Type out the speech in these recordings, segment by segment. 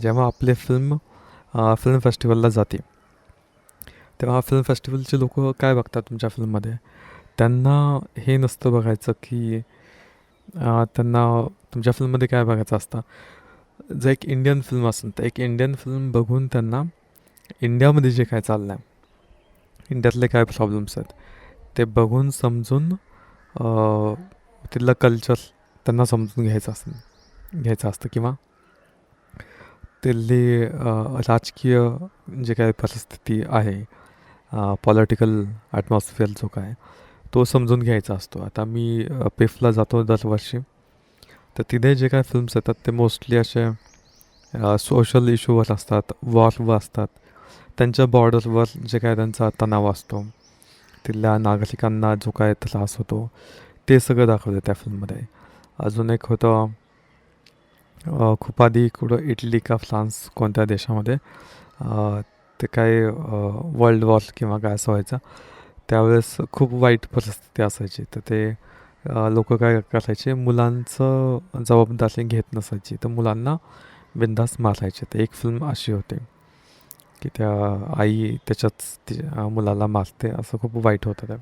जेव्हा आपले film film फेस्टिवलला जाते तेव्हा फिल्म फेस्टिवलचे लोक काय बघतात तुमच्या फिल्ममध्ये त्यांना हे नसतं बघायचं की त्यांना तुमच्या फिल्ममध्ये काय बघायचं असतं? जर एक इंडियन फिल्म असेल तर एक इंडियन फिल्म बघून त्यांना इंडियामध्ये जे काय चाललं आहे इंडियातले काय प्रॉब्लेम्स आहेत ते बघून समजून तिथलं कल्चर त्यांना समजून घ्यायचं असतं घ्यायचं असतं किंवा तिथली राजकीय जे काय परिस्थिती आहे पॉलिटिकल ॲटमॉस्फिअर जो काय तो समजून घ्यायचा असतो. आता मी पेफला जातो दरवर्षी. तर तिथे जे काय फिल्म्स येतात ते मोस्टली असे सोशल इश्यूवर असतात वॉरवर असतात. त्यांच्या बॉर्डरवर जे काय त्यांचा तणाव असतो तिथल्या नागरिकांना जो काय त्रास होतो ते सगळं दाखवतं त्या फिल्ममध्ये अजून एक होतं खूप आधी कुठं इटली का फ्रान्स कोणत्या देशामध्ये ते काय वर्ल्ड वॉर किंवा काय असं व्हायचं त्यावेळेस खूप वाईट परिस्थिती असायची. तर ते लोक काय करायचे मुलांचं जबाबदारी घेत नसायची. तर मुलांना बिंदास मारायचे. तर एक फिल्म अशी होती की त्या आई त्याच्याच ती मुलाला मारते. असं खूप वाईट होतं ते.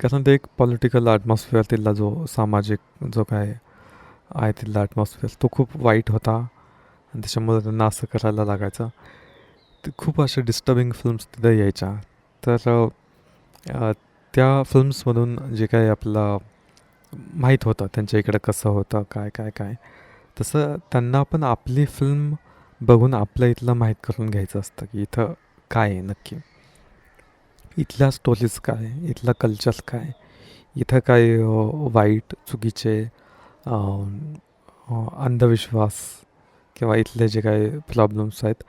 कारण ते एक पॉलिटिकल ॲटमॉस्फिअर तिथला जो सामाजिक जो काय आहे तिथला ॲटमॉस्फिअर तो खूप वाईट होता. आणि त्याच्यामुळे त्यांना असं करायला लागायचं. ते खूप अशा डिस्टर्बिंग फिल्म्स तिथं यायच्या. तर त्या फिल्म्समधून जे काही आपलं माहीत होतं त्यांच्या इकडं कसं होतं काय काय काय तसं त्यांना पण आपली फिल्म बघून आपल्या इथलं माहीत करून घ्यायचं असतं की इथं काय आहे नक्की. इथल्या स्टोरीज काय इथलं कल्चर काय इथं काय वाईट चुकीचे अंधविश्वास किंवा इथले जे काही प्रॉब्लेम्स आहेत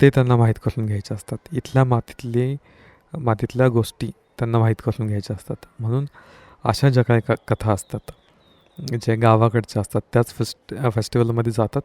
ते त्यांना माहीत करून घ्यायचे असतात. इथल्या मातीतली मातीतल्या गोष्टी त्यांना माहीत करून घ्यायच्या असतात. म्हणून अशा ज्या काही क कथा असतात जे गावाकडच्या असतात त्याच फेस्ट फेस्टिवलमध्ये जातात.